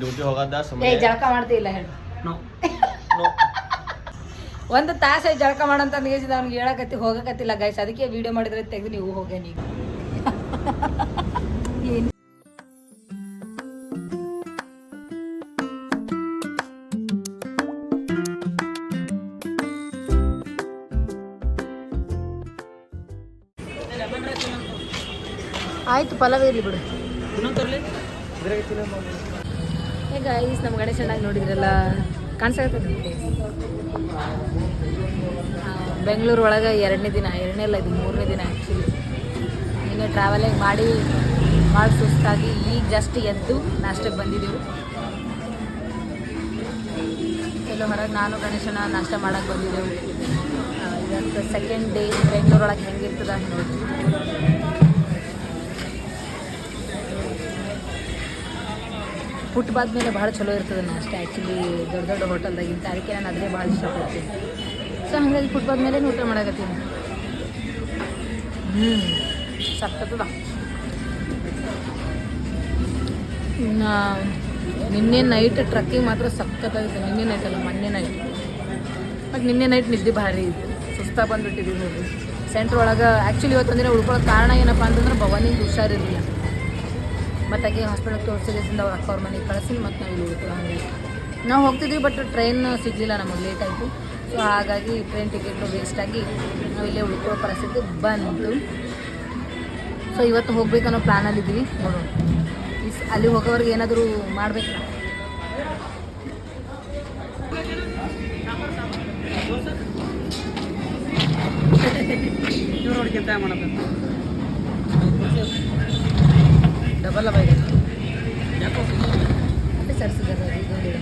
Duty ಹೋಗದ ಏ ಜಳಕ ಮಾಡ್ತಿಲ್ಲ ಹೇಳು. ಒಂದು ತಾಸೆ ಜಳಕ ಮಾಡಂತ ಅಂದ್ಗೇಸಿದ ಅವ್ನಿಗೆ ಹೇಳಕತ್ತಿ ಹೋಗಕತ್ತಿಲ್ಲ ಗೈಸ್ ಅದಕ್ಕೆ ವಿಡಿಯೋ ಮಾಡಿದ್ರೆ ತೆಗೆದು ನೀವು ಹೋಗೇ ನೀವು. ಆಯ್ತು ಪಲಾವ್ ಇರಲಿ ಬಿಡು. ಈಗ ಈಸ್ ನಮ್ಮ ಗಣೇಶನಾಗಿ ನೋಡಿದ್ರಲ್ಲ? ಕಾಣಿಸ್ತಾ ಬೆಂಗಳೂರು ಒಳಗೆ ಎರಡನೇ ದಿನ, ಎರಡನೇ ಅಲ್ಲ ಇದು ಮೂರನೇ ದಿನ ಆ್ಯಕ್ಚುಲಿ ಇನ್ನು ಟ್ರಾವೆಲಿಂಗ್ ಮಾಡಿ ಭಾಳ ಸುಸ್ತಾಗಿ ಈಗ ಜಸ್ಟ್ ಎದ್ದು ನಾಷ್ಟಕ್ಕೆ ಬಂದಿದ್ದೆವು ಎಲ್ಲೋ ಹೊರಗೆ ನಾನು ಗಣೇಶನ ನಾಷ್ಟ ಮಾಡಕ್ಕೆ ಬಂದಿದ್ದೆವು ಇವತ್ತು ಸೆಕೆಂಡ್ ಡೇ ಬೆಂಗಳೂರೊಳಗೆ ಹೆಂಗಿರ್ತದ ನೋಡಿ ಫುಟ್ಪಾತ್ ಮೇಲೆ ಭಾಳ ಚಲೋ ಇರ್ತದೆ ಅಷ್ಟೇ. ಆ್ಯಕ್ಚುಲಿ ದೊಡ್ಡ ದೊಡ್ಡ ಹೋಟೆಲ್ದಾಗಿಂತ ಅದಕ್ಕೆ ನಾನು ಅದೇ ಭಾಳ ಇಷ್ಟಪಡ್ತೀನಿ. ಸೊ ಹಾಗಾಗಿ ಬಾದ ಮೇಲೆ ಊಟ ಮಾಡಕತ್ತೀನಿ. ಹ್ಞೂ ಸಕ್ಕತ್ತದ ನಿನ್ನೆ ನೈಟ್ ಟ್ರಕ್ಕಿಂಗ್ ಮಾತ್ರ ಸಕ್ಕತ್ತಾಗಿತ್ತು ನಿನ್ನೆ ನೈಟ್ ಅಲ್ಲ, ಮೊನ್ನೆ ನೈಟ್ ಮತ್ತು ನಿನ್ನೆ ನೈಟ್ ನಿದ್ದೆ ಭಾರಿ ಇತ್ತು. ಸುಸ್ತಾ ಬಂದುಬಿಟ್ಟಿದ್ದೀವಿ ನೋಡಿ ಸೆಂಟ್ರ್ ಒಳಗೆ ಆ್ಯಕ್ಚುಲಿ ಇವತ್ತೊಂದಿನ ಉಳ್ಕೊಳ್ಳೋ ಕಾರಣ ಏನಪ್ಪ ಅಂತಂದ್ರೆ ಭವಾನಿಗೆ ಹುಷಾರಿರಲಿಲ್ಲ. ಮತ್ತು ಆಗಿ ಹಾಸ್ಪಿಟಲ್ ತೋರಿಸಿದ್ರಿಂದ ಅವ್ರು ಅಕ್ಕ ಅವ್ರ ಮನೆಗೆ ಕಳಿಸಿ ಮತ್ತು ನಾವು ಇಲ್ಲಿ ಹಾಗೆ. ನಾವು ಹೋಗ್ತಿದ್ವಿ ಬಟ್ ಟ್ರೈನ್ ಸಿಗಲಿಲ್ಲ ನಮಗೆ ಲೇಟ್ ಆಯಿತು. ಸೊ ಹಾಗಾಗಿ ಟ್ರೈನ್ ಟಿಕೆಟು ಆಗಿ ನಾವು ಇಲ್ಲೇ ಉಳ್ಕೊಳ್ಳೋ ಪರಿಸ್ಥಿತಿ ಬಂತು. ಸೊ ಇವತ್ತು ಹೋಗ್ಬೇಕನ್ನೋ ಪ್ಲ್ಯಾನಲ್ಲಿದ್ದೀವಿ ನೋಡೋಣ. ಇಸ್ ಅಲ್ಲಿ ಹೋಗೋವ್ರಿಗೆ ಏನಾದರೂ ಮಾಡಬೇಕು ನೋಡಿ ಬೈಕ್ ಮತ್ತೆ ಸರ್ಸಿದ್ದಾರೆ ಅವ ಇದು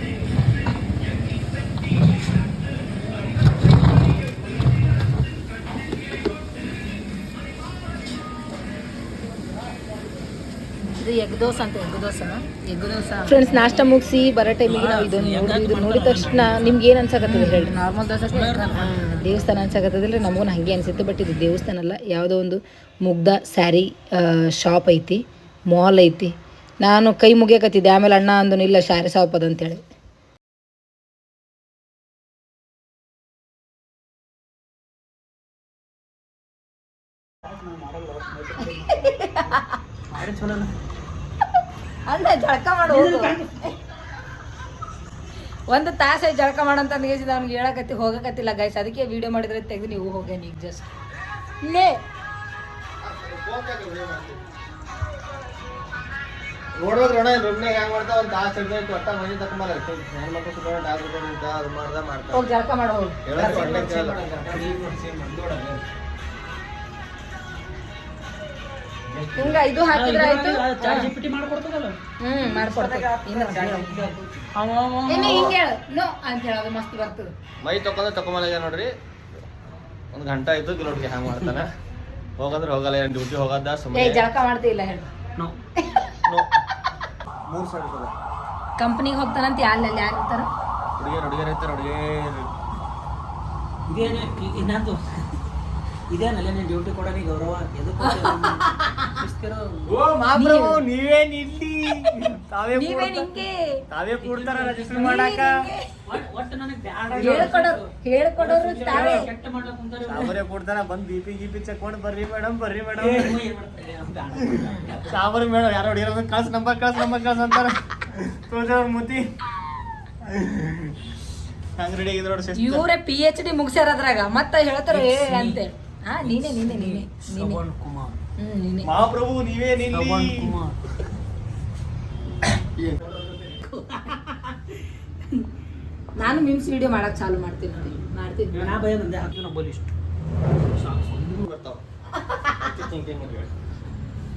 ಫ್ರೆಂಡ್ಸ್ ನಾಷ್ಟ ಮುಗಿಸಿ ಬರೋ ಟೈಮಿಗೆ ನಾವು ಇದನ್ನು ಇದು ನೋಡಿದ ತಕ್ಷಣ ನಿಮ್ಗೆ ಏನು ಅನ್ಸಕತ್ತದ ಹೇಳಿ ನಾರ್ಮಲ್ ದೋಸೆ ದೇವಸ್ಥಾನ ಅನ್ಸಕತ್ತದಿಲ್ಲ ನಮಗೂ ಹಂಗೆ ಅನಿಸುತ್ತೆ ಬಟ್ ಇದು ದೇವಸ್ಥಾನ ಅಲ್ಲ ಯಾವುದೋ ಒಂದು ಮುಗ್ಧ ಸ್ಯಾರಿ ಶಾಪ್ ಐತಿ. ಮಾಲ್ ಐತಿ. ನಾನು ಕೈ ಮುಗಿಯಕತ್ತಿದ್ದೆ, ಆಮೇಲೆ ಅಣ್ಣ ಅಂದನು ಇಲ್ಲ ಶಾರಿ ಅದ ಅಂತೇಳಿ. ಅಲ್ಲ ಜಳಕ ಮಾಡು ಒಂದು ತಾಸೆ ಜಳಕ ಮಾಡಂತ ಅಂದ್ಗೇಸಿದ ಅವ್ನಿಗೆ ಹೇಳಕತ್ತಿ, ಹೋಗಕತ್ತಿಲ್ಲ ಗೈಸ್ ಅದಕ್ಕೆ ವಿಡಿಯೋ ಮಾಡಿದ್ರೆ ತೆಗೆದು ನೀವು ಹೋಗೇ ಈಗ ಜಸ್ಟ್ ಲೇ. ನೋಡ್ಬೇಕ್ರಿ ಅಣ್ಣ ರೂಮ್ನಾಗ ಹೆಂಗ್ ಮಾಡ್ತಾವ ಒಂದ್ ತಾಸ್ ಹಿಡ್ದೈತಿ ಒಟ್ಟ ಮನಿ ತಕೊಂಬಲ್ಲ ಹೆಣ್ಮಕ್ಳು ಸುಮ್ಮನೆ ಡಾಕ್ ಹಿಡ್ಕೊಂಡು ಅದು ಮಾಡ್ದ ಮಾಡ್ತಾವ ಹೋಗಿ ಜಳಕ ಮಾಡೋ ಹೋಗಿ. ಹೇಳೋದು ಒಳ್ಳೆ ಕೇಳಲ್ಲ. ಹಿಂಗ ಇದು ಹಾಕಿದ್ರೆ ಆಯ್ತು? ಜಿಪಿಟಿ ಮಾಡ್ಕೊಡ್ತದಲ್ಲ? ಹ್ಮ್ ಮಾಡ್ಕೊಡ್ತೇವೆ. ಹಿಂಗೆ ಹೇಳು. ನೋ ಅಂತ ಹೇಳೋದು ಮಸ್ತ್ ಬರ್ತದೆ. ಮೈ ತಕೊಂಡ್ರೆ ತಕೊಂಬಲ್ಲ ನೋಡ್ರಿ. ಒಂದ್ ಗಂಟೆ ಆಯ್ತು ಕಿಲೋಟ್ಗೆ ಹ್ಯಾಂಗ್ ಮಾಡ್ತಾನ. ಹೋಗಂದ್ರೆ ಹೋಗಲ್ಲ ಏನ್ ಡ್ಯೂಟಿ ಹೋಗದ ಏ ಸುಮ್ಮನೆ ಜಳಕ ಮಾಡ್ತಿಲ್ಲ ಹೇಳು. ಮೂರ್ ಸಾವಿರ ಇರ್ತದೆ. ಕಂಪ್ನಿಗೆ ಹೋಗ್ತಾನಂತ ಯಾರಲ್ಲಿ ಯಾರು ಇರ್ತಾರ? ಹುಡುಗಿಯರು ಹುಡುಗಿಯರು ಇರ್ತಾರೆ ಹುಡುಗಿಯರು ಇದೇನು ಇನ್ನೊಂದು. ಇದೇನಲ್ಲ ನೀನು ಡ್ಯೂಟಿ ಕೊಡೋನಿ ಗೌರವ ಎದಕ್ಕೆ ಓ ಮಾಪ್ರಭು ನೀವೇನ್ ಇಲ್ಲಿ ತಾವೇ ನೀವೇನ್ ಹಿಂಗೆ ತಾವೇ ಕೂಡ್ತಾರ ರಜಿಸ್ಟರ್ ಮಾಡಾಕ? ಹೇಳ್ಕೊಡೋರು ಹೇಳ್ಕೊಡೋರು ತಾವೇ. ಸಾವರೇ ಕೊಡ್ತಾರ ಬಂದ್ ಬಿಪಿ ಗಿಪಿ ಚೆಕ್ ಮಾಡಿ ಬರ್ರಿ ಮೇಡಮ್ ಬರ್ರಿ ಮೇಡಮ್. ಸಾವರಿ ಮೇಡಮ್ ಯಾರೋ ಹೊಡಿಯೋದು ಕಳ್ಸ್ ನಂಬರ್ ಕಳ್ಸ್ ನಂಬರ್ ಕಳ್ಸ್ ಅಂತಾರ. ತೋಜವ್ರ ಮುತಿ. ಹಂಗ್ ರೆಡಿ ಆಗಿದ್ರು ನೋಡಿ ಇವರೇ ಪಿ ಎಚ್ ಡಿ ಮುಗಿಸ್ಯಾರ ಅದ್ರಾಗ. ಮತ್ತೆ ಹೇಳ್ತಾರ ಏ ಅಂತೆ. ಹಾ ನೀನೆ ನೀನೆ ನೀನೆ ನೀನೆ. ಕುಮಾರ್. ಹ್ಮ್ ನೀನೆ. ಮಹಾಪ್ರಭು ನೀವೇ ನಿಲ್ಲಿ. ಕುಮಾರ್. ನಾನು ಮಿಮ್ಸ್ ವಿಡಿಯೋ ಮಾಡಕ್ ಚಾಲು ಮಾಡ್ತೀನಿ ನೋಡಿ ಮಾಡ್ತೀನಿ. ನಾ ಭಯ ನಂದೆ ಇಷ್ಟು ಬರ್ತಾವ.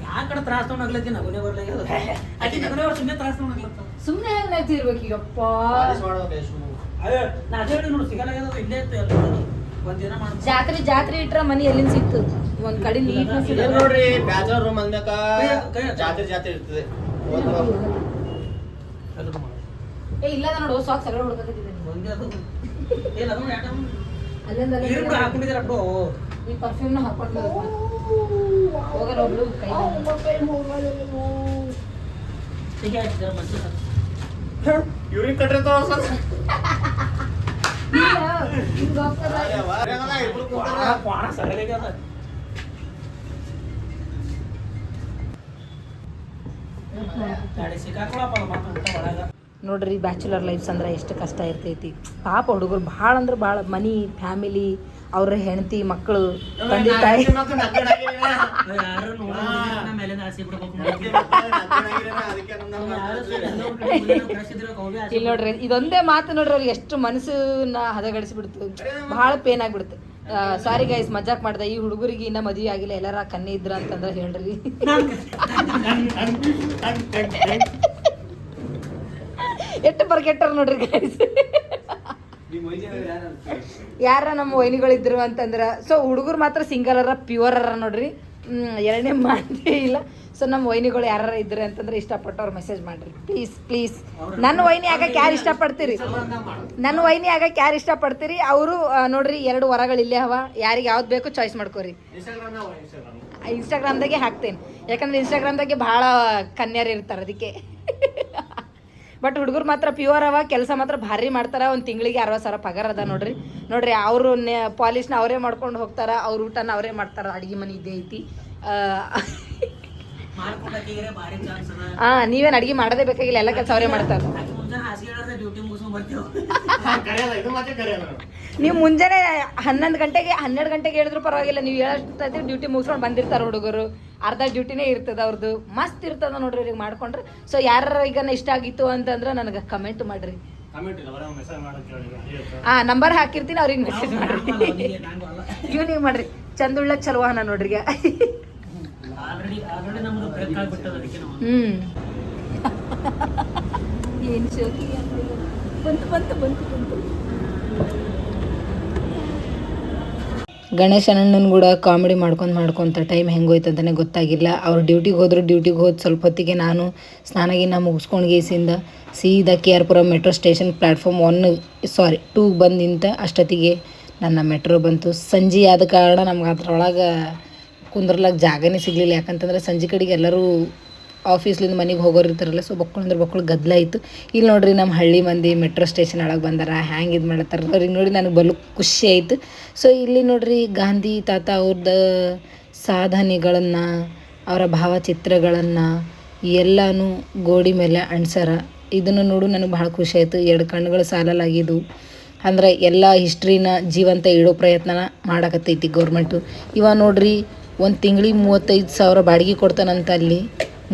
ಯಾ ಕಡೆ ತ್ರಾಸ ತೊಗೊಂಡಾಗ್ಲತ್ತಿ ನಗುನೇ ಬರ್ಲಾಗ್ಯದ ಆಕಿ ನಗುನೇ ಬರ್ ಸುಮ್ಮನೆ ತ್ರಾಸ ತೊಗೊಂಡಾಗ್ಲತ್ತ ಸುಮ್ಮನೆ ಹೆಂಗ್ ನಗ್ತಿರ್ಬೇಕು ಈಗಪ್ಪ ಅದೇ ನಾ ಅದೇ ಹೇಳಿ ನೋಡು ಸಿಗಲಾಗ್ಯದ ಇಲ್ಲೇ ಇತ್ತು ಎಲ್ಲ. ಒಂದಿನ ಮಾಡ್ತೀನಿ ಜಾತ್ರೆ ಜಾತ್ರೆ ಇಟ್ರ ಮನಿ ಎಲ್ಲಿಂದ ಸಿಕ್ತು ಒಂದ್ ಕಡೆ ನೀಟ್ನೆಸ್ ಇದೇನ್ ನೋಡ್ರಿ ಬ್ಯಾಚಲರ್ ರೂಮ್ ಅಂದಕ ಜಾತ್ರೆ ಜಾತ್ರೆ ಇರ್ತದೆ. ಅದು. ಏ ಇಲ್ಲ ನೋಡು ಸಾಕ್ ಬಿಡು. ಈ ಪರ್ಫ್ಯೂಮ್ನ ಹಾಕೊಂಡು ಹೋಗಲ್ಲ ಒಬ್ಳು ಕೈ ಇವ್ರಿಗೆ ಕಟ್ರೆ ಸಿಕ್ಕಾಕೊಳಪ್ಪ ಊಟ ಒಳಗ. ನೋಡ್ರಿ ಬ್ಯಾಚುಲರ್ ಲೈಫ್ಸ್ ಅಂದ್ರೆ ಎಷ್ಟು ಕಷ್ಟ ಇರ್ತೈತಿ. ಪಾಪ ಹುಡುಗರು ಭಾಳ ಅಂದ್ರೆ ಭಾಳ ಮನಿ ಫ್ಯಾಮಿಲಿ ಅವ್ರ ಹೆಂಡತಿ ಮಕ್ಕಳು ತಂದೆ ತಾಯಿ. ಇಲ್ಲಿ ನೋಡ್ರಿ ಇದೊಂದೇ ಮಾತು ನೋಡ್ರಿ ಅವ್ರಿಗೆ ಎಷ್ಟು ಮನಸ್ಸನ್ನ ಹದಗಡಿಸ್ಬಿಡ್ತು. ಭಾಳ ಪೇನ್ ಆಗ್ಬಿಡುತ್ತೆ. ಸಾರಿ ಗೈಸ್ ಮಜಾಕ್ ಮಾಡ್ದೆ ಈ ಹುಡುಗರಿಗೆ ಇನ್ನ ಮದುವೆ ಆಗಿಲ್ಲ ಎಲ್ಲಾರ ಕನ್ನೆ ಇದ್ರ ಅಂತಂದ್ರೆ ಹೇಳ್ರಿ. ಎಷ್ಟು ಬರ್ಗೆಟ್ಟಾರ ನೋಡ್ರಿ ಗೈಸ್ ಯಾರ ನಮ್ಮ ವೈನಿಗಳಿದ್ರು ಅಂತಂದ್ರ ಸೊ ಹುಡುಗರು ಮಾತ್ರ ಸಿಂಗಲ್ ಅರ ಪ್ಯೂರ್ ಅರ ನೋಡ್ರಿ. ಹ್ಮ್, ಎರಡನೇ ಮಾತೇ ಇಲ್ಲ. ಸೊ ನಮ್ಮ ವೈನಿಗಳು ಯಾರ ಇದ್ರೆ ಅಂತಂದ್ರೆ ಇಷ್ಟಪಟ್ಟವ್ರು ಮೆಸೇಜ್ ಮಾಡ್ರಿ. ಪ್ಲೀಸ್ ಪ್ಲೀಸ್ ನನ್ನ ವೈನಿ ಆಗಕ್ಕೆ ಯಾರು ಇಷ್ಟಪಡ್ತೀರಿ? ನನ್ನ ವೈನಿ ಆಗಕ್ಕೆ ಯಾರು ಇಷ್ಟಪಡ್ತೀರಿ? ಅವರು ನೋಡ್ರಿ ಎರಡು ವರಗಳು ಇಲ್ಲೇ ಅವ. ಯಾರಿಗೆ ಯಾವ್ದು ಬೇಕು ಚಾಯ್ಸ್ ಮಾಡ್ಕೋರಿ. ಇನ್ಸ್ಟಾಗ್ರಾಮ್ದಾಗೆ ಹಾಕ್ತೇನೆ. ಯಾಕಂದ್ರೆ ಇನ್ಸ್ಟಾಗ್ರಾಮ್ದಾಗೆ ಭಾಳ ಕನ್ಯರು ಇರ್ತಾರೆ ಅದಕ್ಕೆ. ಬಟ್ ಹುಡುಗರು ಮಾತ್ರ ಪ್ಯೂರ್ ಅವ ಕೆಲಸ ಮಾತ್ರ ಭಾರಿ ಮಾಡ್ತಾರ. ಒಂದು ತಿಂಗಳಿಗೆ ಅರವತ್ತು ಸಾವಿರ ಪಗಾರ ಅದ ನೋಡ್ರಿ. ನೋಡ್ರಿ ಅವರು ಪಾಲಿಶ್ನ ಅವರೇ ಮಾಡ್ಕೊಂಡು ಹೋಗ್ತಾರ ಅವ್ರ ಊಟನ ಅವರೇ ಮಾಡ್ತಾರ. ಅಡಿಗೆ ಮನೆ ಇದ್ದೇ ಐತಿ. ಹಾಂ ನೀವೇನು ಅಡಿಗೆ ಮಾಡೋದೇ ಬೇಕಾಗಿಲ್ಲ ಎಲ್ಲ ಕೆಲಸ ಅವರೇ ಮಾಡ್ತಾರ. ನೀವು ಮುಂಜಾನೆ ಹನ್ನೊಂದು ಗಂಟೆಗೆ ಹನ್ನೆರಡು ಗಂಟೆಗೆ ಹೇಳಿದ್ರು ಪರವಾಗಿಲ್ಲ ನೀವು ಹೇಳಷ್ಟೈತಿ ಡ್ಯೂಟಿ ಮುಗಿಸ್ಕೊಂಡು ಬಂದಿರ್ತಾರೆ ಹುಡುಗರು. ಅರ್ಧ ಡ್ಯೂಟಿನೇ ಇರ್ತದ ಅವ್ರದ್ದು ಮಸ್ತ್ ಇರ್ತದ ನೋಡ್ರಿ ಇವ್ರಿಗೆ ಮಾಡ್ಕೊಂಡ್ರೆ. ಸೊ ಯಾರ ಈಗ ಇಷ್ಟ ಆಗಿತ್ತು ಅಂತಂದ್ರೆ ನನಗೆ ಕಮೆಂಟ್ ಮಾಡ್ರಿ. ಹಾ ಇಲ್ಲ ಬರೋ ಮೆಸೇಜ್ ಮಾಡೋಕೆ ಹೇಳಿ ಆ ನಂಬರ್ ಹಾಕಿರ್ತೀನಿ ಅವ್ರಿಗೆ ಮೆಸೇಜ್ ಮಾಡ್ರಿ. ಇವ್ನಿಗೆ ಮಾಡ್ರಿ. ಚಂದುಳ್ಳ ಚಲೋ ಅನ್ನ ನೋಡ್ರಿ ಈಗ. ಆಲ್ರೆಡಿ ಆಲ್ರೆಡಿ ನಮ್ದು ಬ್ರೇಕ್ ಆಗ್ಬಿಟ್ಟದ ಅದಕ್ಕೆ ನಾವು ಹ್ಮ್. ಏನು ಶೋಕಿ ಬಂತು ಬಂತು ಬಂತು ಬಂತು. ಗಣೇಶ್ ಅಣ್ಣನ ಕೂಡ ಕಾಮಿಡಿ ಮಾಡ್ಕೊಂಡು ಮಾಡ್ಕೊಂತ ಟೈಮ್ ಅಂತಲೇ ಗೊತ್ತಾಗಿಲ್ಲ. ಅವ್ರು ಡ್ಯೂಟಿಗೆ ಹೋದ್ರು, ಡ್ಯೂಟಿಗೆ ಹೋದ ಸ್ವಲ್ಪ ಹೊತ್ತಿಗೆ ನಾನು ಸ್ನಾನ ಗೀನ ಮುಗಿಸ್ಕೊಂಡು ಗೇಸಿಂದ ಸೀದಾ K R Pura metro station platform one, sorry, two ಬಂದು ನಿಂತ ಅಷ್ಟೊತ್ತಿಗೆ ನನ್ನ ಮೆಟ್ರೋ ಬಂತು. ಸಂಜೆ ಆದ ಕಾರಣ ನಮ್ಗೆ ಅದ್ರೊಳಗೆ ಕುಂದ್ರಲಾಗ ಜಾಗನೇ ಸಿಗಲಿಲ್ಲ. ಯಾಕಂತಂದ್ರೆ ಸಂಜೆ ಕಡೆಗೆ ಎಲ್ಲರೂ ಆಫೀಸ್ಲಿಂದ ಮನೆಗೆ ಹೋಗೋರು ಇರ್ತಾರಲ್ಲ ಸೊ ಬಕ್ಕಳು ಅಂದ್ರೆ ಬಕ್ಕಳು ಗದ್ದಲ ಇತ್ತು ಇಲ್ಲಿ ನೋಡ್ರಿ ನಮ್ಮ ಹಳ್ಳಿ ಮಂದಿ ಮೆಟ್ರೋ ಸ್ಟೇಷನ್ ಒಳಗೆ ಬಂದಾರ, ಹ್ಯಾಂಗೆ ಇದು ಮಾಡತ್ತಾರ ಅವ್ರಿಗೆ ನೋಡಿ ನನಗೆ ಬಲು ಖುಷಿ ಆಯಿತು. ಸೊ ಇಲ್ಲಿ ನೋಡ್ರಿ ಗಾಂಧಿ ತಾತ ಅವ್ರದ್ದು ಸಾಧನೆಗಳನ್ನು, ಅವರ ಭಾವಚಿತ್ರಗಳನ್ನು ಎಲ್ಲನೂ ಗೋಡಿ ಮೇಲೆ ಅಣ್ಸಾರ. ಇದನ್ನು ನೋಡು ನನಗೆ ಭಾಳ ಖುಷಿ ಆಯಿತು. ಎರಡು ಕಣ್ಣುಗಳು ಸಾಲಲಾಗಿದ್ದು ಅಂದ್ರೆ ಎಲ್ಲ ಹಿಸ್ಟ್ರಿನ ಜೀವಂತ ಇಡೋ ಪ್ರಯತ್ನ ಮಾಡಕತ್ತೈತಿ ಗೌರ್ಮೆಂಟು. ಇವ ನೋಡ್ರಿ ಒಂದು ತಿಂಗಳಿಗೆ ಮೂವತ್ತೈದು ಸಾವಿರ ಬಾಡಿಗೆ ಕೊಡ್ತಾನಂತ ಅಲ್ಲಿ.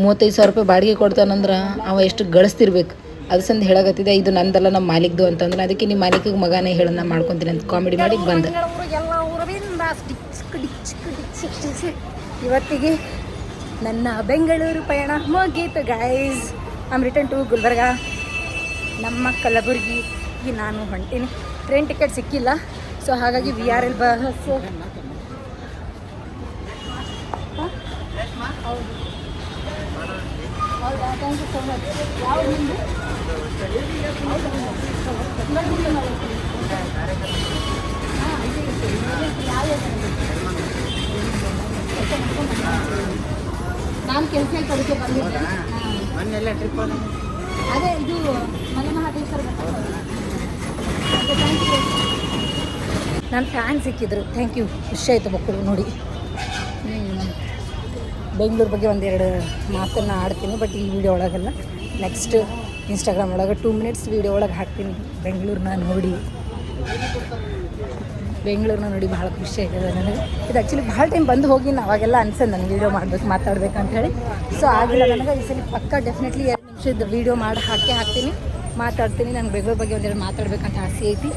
ಮೂವತ್ತೈದು ಸಾವಿರ ರೂಪಾಯಿ ಬಾಡಿಗೆ ಕೊಡ್ತಾನಂದ್ರೆ ಅವ ಎಷ್ಟು ಗಳಿಸ್ತಿರ್ಬೇಕು? ಅದು ಸಂದು ಹೇಳಕತ್ತಿದೆ ಇದು ನಂದಲ್ಲ ನಮ್ಮ ಮಾಲಿಕ್ದು ಅಂತಂದ್ರೆ. ಅದಕ್ಕೆ ನಿಮ್ಮ ಮಾಲೀಕಿಗೆ ಮಗನೇ ಹೇಳ ನಾ ಮಾಡ್ಕೊತೀನಿ ಅಂತ ಕಾಮಿಡಿ ಮಾಡಿ ಬಂದೆ. ಇವತ್ತಿಗೆ ನನ್ನ ಬೆಂಗಳೂರು ಪಯಣ ಮುಗೀತು guys I'm return to Gulbarga. ನಮ್ಮ ಕಲಬುರಗಿಗೆ ನಾನು ಹೊಂಟೀನಿ. ಟ್ರೈನ್ ಟಿಕೆಟ್ ಸಿಕ್ಕಿಲ್ಲ ಸೊ ಹಾಗಾಗಿ ವಿ ಆರ್ ಎಲ್ ಬಸ್. ಹೌದಾ ಥ್ಯಾಂಕ್ ಯು ಸೊ ಮಚ್ ಯಾವ ನಿಮ್ಮದು ನಾನು ಕೆಲಸ ಅದಕ್ಕೆ ಬಂದಿದ್ದೆ. ಟ್ರಿಪ್ ಅದೇ ಇದು ಮಲೆ ಮಹಾದೇಶ್ವರ ನನ್ನ ಫ್ಯಾನ್ ಸಿಕ್ಕಿದ್ರು. ಥ್ಯಾಂಕ್ ಯು ಖುಷಿ ಆಯಿತು ಮಕ್ಕಳು ನೋಡಿ. ಬೆಂಗಳೂರು ಬಗ್ಗೆ ಒಂದೆರಡು ಮಾತನ್ನು ಆಡ್ತೀನಿ ಬಟ್ ಈ ವಿಡಿಯೋ ಒಳಗೆಲ್ಲ. ನೆಕ್ಸ್ಟ್ ಇನ್ಸ್ಟಾಗ್ರಾಮ್ ಒಳಗೆ ಟೂ ಮಿನಿಟ್ಸ್ ವಿಡಿಯೋ ಒಳಗೆ ಹಾಕ್ತೀನಿ. ಬೆಂಗಳೂರನ್ನ ನೋಡಿ. ಬೆಂಗಳೂರನ್ನ ನೋಡಿ ಭಾಳ ಖುಷಿ ಆಗಿದೆ ನನಗೆ. ಇದು ಆ್ಯಕ್ಚುಲಿ ಭಾಳ ಟೈಮ್ ಬಂದು ಹೋಗಿ ನಾನು ಅವಾಗೆಲ್ಲ ಅನ್ಸನ್ ನನಗೆ ವೀಡಿಯೋ ಮಾಡಬೇಕು ಮಾತಾಡಬೇಕು ಅಂತ ಹೇಳಿ ಸೊ ಆಗಿಲ್ಲ ನನಗೆ, ಈ ಸಲ ಪಕ್ಕ ಡೆಫಿನೆಟ್ಲಿ ಎರಡು ನಿಮಿಷದ ವೀಡಿಯೋ ಮಾಡಿ, ಹಾಕಿ ಹಾಕ್ತೀನಿ. ಮಾತಾಡ್ತೀನಿ ನನಗೆ ಬೆಂಗಳೂರು ಬಗ್ಗೆ ಒಂದೆರಡು ಮಾತಾಡ್ಬೇಕಂತ ಆಸೆ ಐತಿ.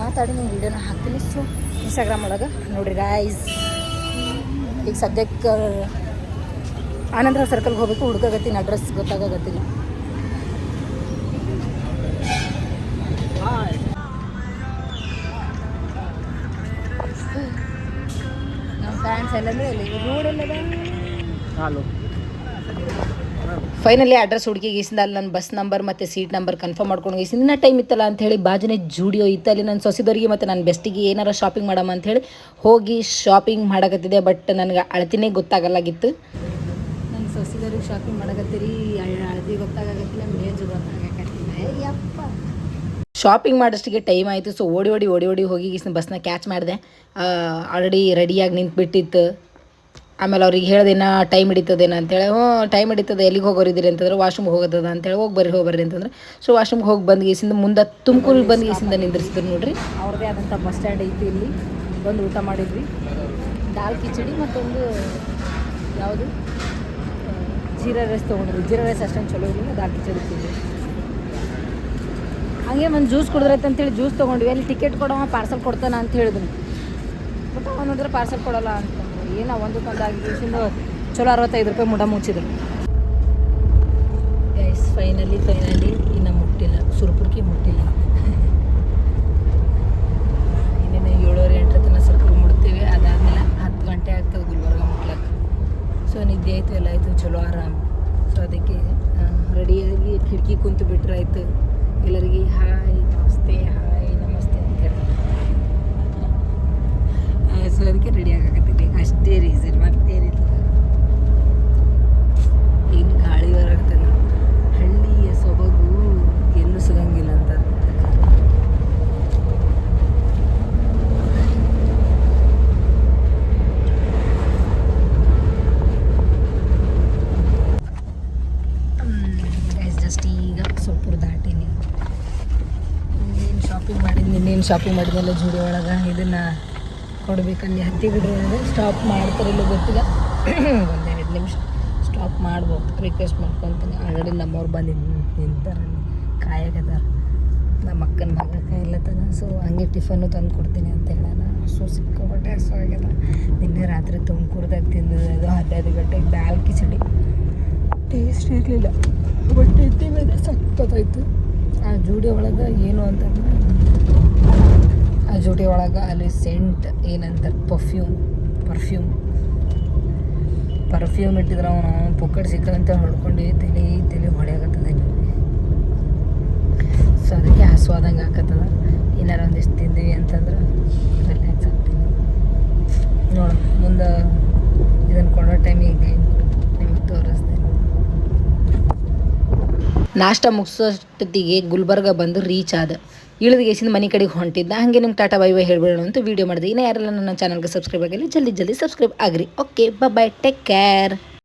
ಮಾತಾಡಿ ನಾನು ವೀಡಿಯೋನ ಹಾಕ್ತೀನಿ. ಸೊ ಇನ್ಸ್ಟಾಗ್ರಾಮ್ ಒಳಗೆ ನೋಡಿರಿ ರೈಸ್ ಈಗ ಸದ್ಯಕ್ಕೆ ಆನಂದ್ರ ಸರ್ಕಲ್ಗೆ ಹೋಗ್ಬೇಕು ಹುಡುಕಾಗತ್ತೀನಿ ಅಡ್ರೆಸ್ ಗೊತ್ತಾಗತ್ತಿಲ್ಲ ನಮ್ಮ ಫ್ಯಾನ್ಸ್ ಎಲ್ಲಂದ್ರೆ ಇಲ್ಲಿ ರೋಡ್ ಎಲ್ಲದ ಹಾಲು. ಫೈನಲಿ ಅಡ್ರೆಸ್ ಹುಡುಗಿ ಗೀಸಿಂದ ಅಲ್ಲಿ ನನ್ನ ಬಸ್ ನಂಬರ್ ಮತ್ತು ಸೀಟ್ ನಂಬರ್ ಕನ್ಫರ್ಮ್ ಮಾಡ್ಕೊಂಡು ಗೀಸಿಂದ ಇನ್ನ ಟೈಮ್ ಇತ್ತಲ್ಲ ಅಂತ ಹೇಳಿ ಬಾಜುನೇ ಜೂಡಿಯೋ ಇತ್ತು. ಅಲ್ಲಿ ನನ್ನ ಸೊಸಿದವರಿಗೆ ಮತ್ತು ನನ್ನ ಬೆಸ್ಟಿಗೆ ಏನಾರ ಶಾಪಿಂಗ್ ಮಾಡಮ್ಮ ಅಂತ ಹೇಳಿ ಹೋಗಿ ಶಾಪಿಂಗ್ ಮಾಡಕತ್ತಿದೆ ಬಟ್ ನನಗೆ ಅಳತಿನೇ ಗೊತ್ತಾಗಲ್ಲಾಗಿತ್ತು. ಸೊಸಿದವ್ರಿಗೆ ಶಾಪಿಂಗ್ ಮಾಡಕತ್ತೀರಿ? ಅಳತಿ ಗೊತ್ತಾಗತ್ತಿಲ್ಲ ಮೇಜು ಯಪ್ಪ. ಶಾಪಿಂಗ್ ಮಾಡೋಷ್ಟಿಗೆ ಟೈಮ್ ಆಯಿತು. ಸೊ ಓಡಿ ಓಡಿ ಓಡಿ ಓಡಿ ಹೋಗಿ ಬಸ್ನ ಕ್ಯಾಚ್ ಮಾಡಿದೆ. ಆಲ್ರೆಡಿ ರೆಡಿಯಾಗಿ ನಿಂತ್ಬಿಟ್ಟಿತ್ತು. ಆಮೇಲೆ ಅವ್ರಿಗೆ ಹೇಳ್ದೇನ ಟೈಮ್ ಹಿಡಿತದೇನ? ಅಂತೇಳಿ ಹ್ಞೂ ಟೈಮ್ ಹಿಡಿತದೆ. ಎಲ್ಲಿಗೆ ಹೋಗೋರಿದ್ದೀರಿ? ಅಂತಂದ್ರೆ ವಾಶ್ರೂಮ್ಗೆ ಹೋಗೋದದ ಅಂತೇಳಿ ಹೋಗಿ ಬರ್ರಿ ಹೋಗಿ ಬರ್ರಿ. ಅಂತಂದ್ರೆ ಸೊ ವಾಶ್ರೂಮ್ಗೆ ಹೋಗಿ ಬಂದು ಗೀಸಿಂದ ಮುಂದೆ ತುಮಕೂರಿಗೆ ಬಂದು ಗೀಸಿಂದ ನಿಂದಿರ್ಸಿದ್ರು ನೋಡ್ರಿ. ಅವ್ರದೇ ಆದಂಥ ಬಸ್ ಸ್ಟ್ಯಾಂಡ್ ಐತಿ ಇಲ್ಲಿ. ಬಂದು ಊಟ ಮಾಡಿದ್ವಿ. ದಾಲ್ ಕಿಚಡಿ ಮತ್ತೊಂದು ಯಾವುದು? ಜೀರಾ ರೈಸ್ ತೊಗೊಂಡ್ರಿ ಜೀರಾ ರೈಸ್ ಅಷ್ಟೊಂದು ಚಲೋ ಇರಲಿಲ್ಲ ದಾಟಿ ಚಲೋ ತಿಂದ್ವಿ ಹಂಗೆ ಒಂದು ಜ್ಯೂಸ್ ಕುಡಿದ್ರೈತೆ ಅಂತೇಳಿ ಜ್ಯೂಸ್ ತೊಗೊಂಡ್ವಿ. ಅಲ್ಲಿ ಟಿಕೆಟ್ ಕೊಡೋ ಪಾರ್ಸಲ್ ಕೊಡ್ತಾನ ಅಂತ ಹೇಳಿದ್ರು. ಬಟ್ ಅವನಂದ್ರೆ ಪಾರ್ಸಲ್ ಕೊಡೋಲ್ಲ ಅಂತಂದ್ರು ಏನೋ ಒಂದಕ್ಕೊಂದು ಆಗಿ ಚಲೋ ಅರವತ್ತೈದು ರೂಪಾಯಿ ಮುಡ ಮುಚ್ಚಿದ್ರು. ಎಸ್ ಫೈನಲಿ ಫೈನಲಿ ಇನ್ನು ಮುಟ್ಟಿಲ್ಲ. ಸುರುಪುರ್ಕಿ ಮುಟ್ಟಿಲ್ಲ. ಇನ್ನೇನು ಏಳುವರೆ ಎಂಟರ ತನಕ ಸುರಪುರ್ ಮುಡ್ತೀವಿ ಅದಾದಮೇಲೆ ಹತ್ತು ಗಂಟೆ ಆಗ್ತದೆ ಗುಲ್ಬರ್ಗ ಸೊ ನಿದ್ದೆ ಆಯಿತು, ಎಲ್ಲ ಆಯಿತು, ಚಲೋ ಆರಾಮ್. ಸೊ ಅದಕ್ಕೆ ರೆಡಿಯಾಗಿ ಕಿಟಕಿ ಕುಂತು ಬಿಟ್ರಾಯ್ತು ಎಲ್ಲರಿಗೆ ಹಾಯ್, ನಮಸ್ತೆ, ಹಾಯ್ ನಮಸ್ತೆ ಅಂತ ಹೇಳಿ ಸೊ ಅದಕ್ಕೆ ರೆಡಿ ಆಗಾಕತ್ತೀನಿ ಅಷ್ಟೇ ರೀಸನ್ ಮತ್ತೇನಿಲ್ಲ ಏನು ಗಾಳಿ ಹೊರಗ್ತದೆ ಹಳ್ಳಿಯ ಸೊಬಗು ಎಲ್ಲೂ ಸಿಗಂಗಿಲ್ಲ ಅಂತ ಜಸ್ಟ್ ಈಗ ಸೊಪ್ಪುರು ದಾಟೀನಿ ಇನ್ನೇನು ಶಾಪಿಂಗ್ ಮಾಡಿದ್ನಿ ಇನ್ನೇನು ಶಾಪಿಂಗ್ ಮಾಡಿದ್ನಲ್ಲ ಜೂಡಿ ಒಳಗೆ ಇದನ್ನು ಕೊಡ್ಬೇಕಲ್ಲಿ ಹತ್ತಿ ಬಿಡ್ರಿ ಅಂದರೆ ಸ್ಟಾಪ್ ಮಾಡ್ತಾರಿಲ್ಲ ಗೊತ್ತಿಲ್ಲ. ಒಂದೆರಡು ನಿಮಿಷ ಸ್ಟಾಪ್ ಮಾಡ್ಬೋದು. ರಿಕ್ವೆಸ್ಟ್ ಮಾಡ್ಕೊತೀನಿ. ಆಲ್ರೆಡಿ ನಮ್ಮವ್ರು ಬಂದು ನಿಂತಾರೆ ಕಾಯಾಗದಾರ ನಮ್ಮ ಅಕ್ಕನ ಮಗ ಕಾಯಿಲ್ಲತನ ಸೊ ಹಂಗೆ ಟಿಫನ್ನು ತಂದು ಕೊಡ್ತೀನಿ ಅಂತ ಹೇಳೋಣ. ಸೊ ಸಿಕ್ಕಾಪಟ್ಟೆ ಸೊ ಆಗ್ಯದ. ನಿನ್ನೆ ರಾತ್ರಿ ತುಮಕೂರ್ದಾಗ ತಿಂದಿದ್ದು ಅದು ಹದಿನೈದು ಗಂಟೆಗೆ ದಾಲ್ ಕಿಚಡಿ. ಟೇಸ್ಟ್ ಇರಲಿಲ್ಲ. ಬಟ್ ಎತ್ತಿ ಮೇಲೆ ಸಖತ್ತಾಯ್ತು. ಆ ಜೋಡಿ ಒಳಗೆ ಏನು ಅಂತಂದ್ರೆ, ಆ ಜೋಡಿ ಒಳಗೆ ಅಲ್ಲಿ ಸೆಂಟ್ ಏನಂತಾರೆ ಪರ್ಫ್ಯೂಮ್ ಪರ್ಫ್ಯೂಮ್ ಪರ್ಫ್ಯೂಮ್ ಇಟ್ಟಿದ್ರೆ ಅವನು ಪೊಕ್ಕಟ್ ಸಿಕ್ಕಂತ ಹೊಡ್ಕೊಂಡು ತಲೆ ತಲೆ ಹೊಡೆಯಾಗತ್ತದ ಸೊ ಅದಕ್ಕೆ ಆಸ್ವಾದಂಗೆ ಆಗತ್ತದ ಏನಾರ ಒಂದಿಷ್ಟು ತಿಂದ್ವಿ ಅಂತಂದ್ರೆ ರಿಲ್ಯಾಕ್ಸ್ ಆಗ್ತೀವಿ ನೋಡೋಣ, ಮುಂದೆ ಇದನ್ನು ಕೊಡೋ ಟೈಮಿಗೆ ನಿಮಗೆ ತೋರಿಸ್ತೀನಿ. ನಾಷ್ಟ ಮುಗಿಸೋಷ್ಟೊತ್ತಿಗೆ ಗುಲ್ಬರ್ಗ ಬಂದು ರೀಚ್ ಆದ. ಇಳಿದು ಗೇಸಿಂದ ಮನೆ ಕಡೆಗೆ ಹೊಂಟಿದ್ದ. ಹಾಗೆ ನಿಮ್ಗೆ ಟಾಟಾ ಬೈ ಬೈ ಹೇಳ್ಬಿಡೋಣ ಅಂತ ವೀಡಿಯೋ ಮಾಡಿದೆ. ಇನ್ನು ಯಾರೆಲ್ಲ ನನ್ನ ಚಾನಲ್ಗೆ ಸಬ್ಸ್ಕ್ರೈಬ್ ಆಗಿಲ್ಲ, ಜಲ್ದಿ ಜಲ್ದಿ ಸಬ್ಸ್ಕ್ರೈಬ್ ಆಗ್ರಿ. Okay bye take care